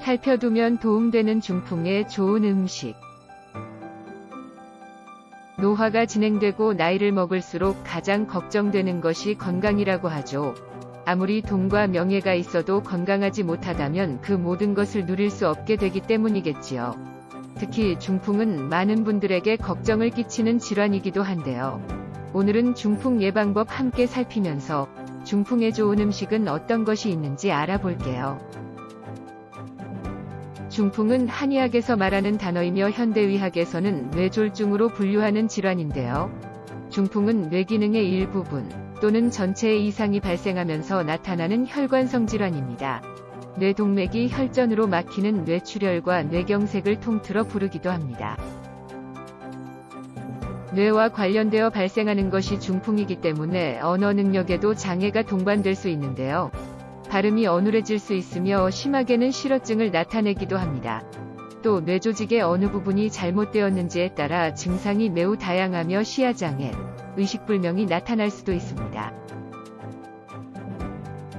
살펴두면 도움되는 중풍에 좋은 음식. 노화가 진행되고 나이를 먹을수록 가장 걱정되는 것이 건강이라고 하죠. 아무리 돈과 명예가 있어도 건강하지 못하다면 그 모든 것을 누릴 수 없게 되기 때문이겠지요. 특히 중풍은 많은 분들에게 걱정을 끼치는 질환이기도 한데요. 오늘은 중풍 예방법 함께 살피면서 중풍에 좋은 음식은 어떤 것이 있는지 알아볼게요. 중풍은 한의학에서 말하는 단어이며 현대의학에서는 뇌졸중으로 분류하는 질환인데요. 중풍은 뇌 기능의 일부분 또는 전체의 이상이 발생하면서 나타나는 혈관성 질환입니다. 뇌동맥이 혈전으로 막히는 뇌출혈과 뇌경색을 통틀어 부르기도 합니다. 뇌와 관련되어 발생하는 것이 중풍이기 때문에 언어 능력에도 장애가 동반될 수 있는데요. 발음이 어눌해질 수 있으며 심하게는 실어증을 나타내기도 합니다. 또 뇌조직의 어느 부분이 잘못되었는지에 따라 증상이 매우 다양하며 시야장애, 의식불명이 나타날 수도 있습니다.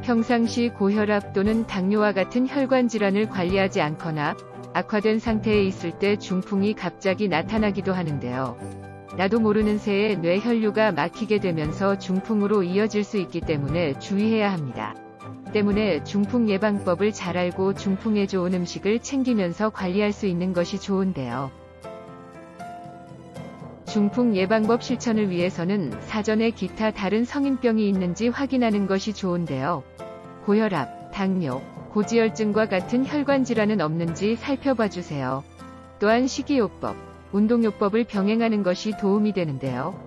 평상시 고혈압 또는 당뇨와 같은 혈관 질환을 관리하지 않거나 악화된 상태에 있을 때 중풍이 갑자기 나타나기도 하는데요. 나도 모르는 새에 뇌혈류가 막히게 되면서 중풍으로 이어질 수 있기 때문에 주의해야 합니다. 때문에 중풍 예방법을 잘 알고 중풍에 좋은 음식을 챙기면서 관리할 수 있는 것이 좋은데요. 중풍 예방법 실천을 위해서는 사전에 기타 다른 성인병이 있는지 확인하는 것이 좋은데요. 고혈압, 당뇨, 고지혈증과 같은 혈관 질환은 없는지 살펴봐 주세요. 또한 식이요법, 운동요법을 병행하는 것이 도움이 되는데요.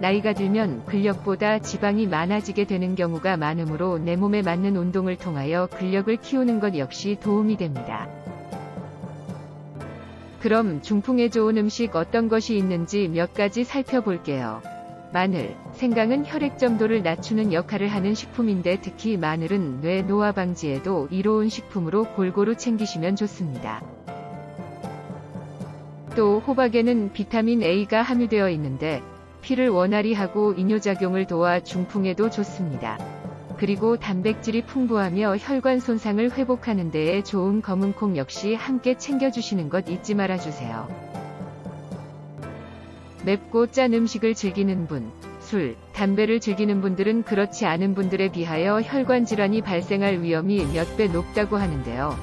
나이가 들면 근력보다 지방이 많아지게 되는 경우가 많으므로 내 몸에 맞는 운동을 통하여 근력을 키우는 것 역시 도움이 됩니다. 그럼 중풍에 좋은 음식 어떤 것이 있는지 몇 가지 살펴볼게요. 마늘, 생강은 혈액 점도를 낮추는 역할을 하는 식품인데 특히 마늘은 뇌 노화 방지에도 이로운 식품으로 골고루 챙기시면 좋습니다. 또 호박에는 비타민 A가 함유되어 있는데 피를 원활히 하고 이뇨작용을 도와 중풍에도 좋습니다. 그리고 단백질이 풍부하며 혈관 손상을 회복하는 데에 좋은 검은콩 역시 함께 챙겨주시는 것 잊지 말아주세요. 맵고 짠 음식을 즐기는 분, 술, 담배를 즐기는 분들은 그렇지 않은 분들에 비하여 혈관 질환이 발생할 위험이 몇 배 높다고 하는데요.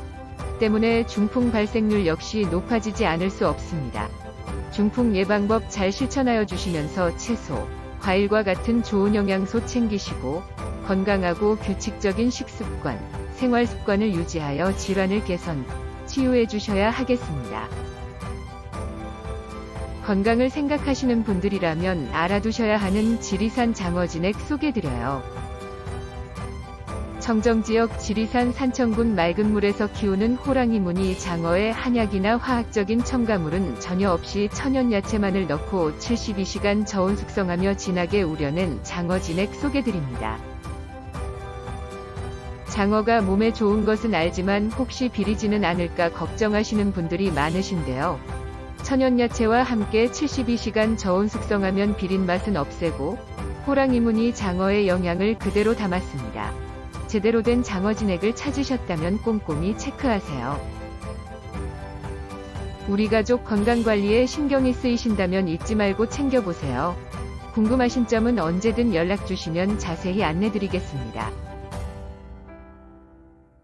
때문에 중풍 발생률 역시 높아지지 않을 수 없습니다. 중풍 예방법 잘 실천하여 주시면서 채소, 과일과 같은 좋은 영양소 챙기시고 건강하고 규칙적인 식습관, 생활 습관을 유지하여 질환을 개선, 치유해 주셔야 하겠습니다. 건강을 생각하시는 분들이라면 알아두셔야 하는 지리산 장어진액 소개드려요. 청정지역 지리산 산청군 맑은 물에서 키우는 호랑이 무늬 장어의 한약이나 화학적인 첨가물은 전혀 없이 천연 야채만을 넣고 72시간 저온 숙성하며 진하게 우려낸 장어 진액 소개드립니다. 장어가 몸에 좋은 것은 알지만 혹시 비리지는 않을까 걱정하시는 분들이 많으신데요. 천연 야채와 함께 72시간 저온 숙성하면 비린 맛은 없애고 호랑이 무늬 장어의 영양을 그대로 담았습니다. 제대로 된 장어 진액을 찾으셨다면 꼼꼼히 체크하세요. 우리 가족 건강관리에 신경이 쓰이신다면 잊지 말고 챙겨보세요. 궁금하신 점은 언제든 연락 주시면 자세히 안내드리겠습니다.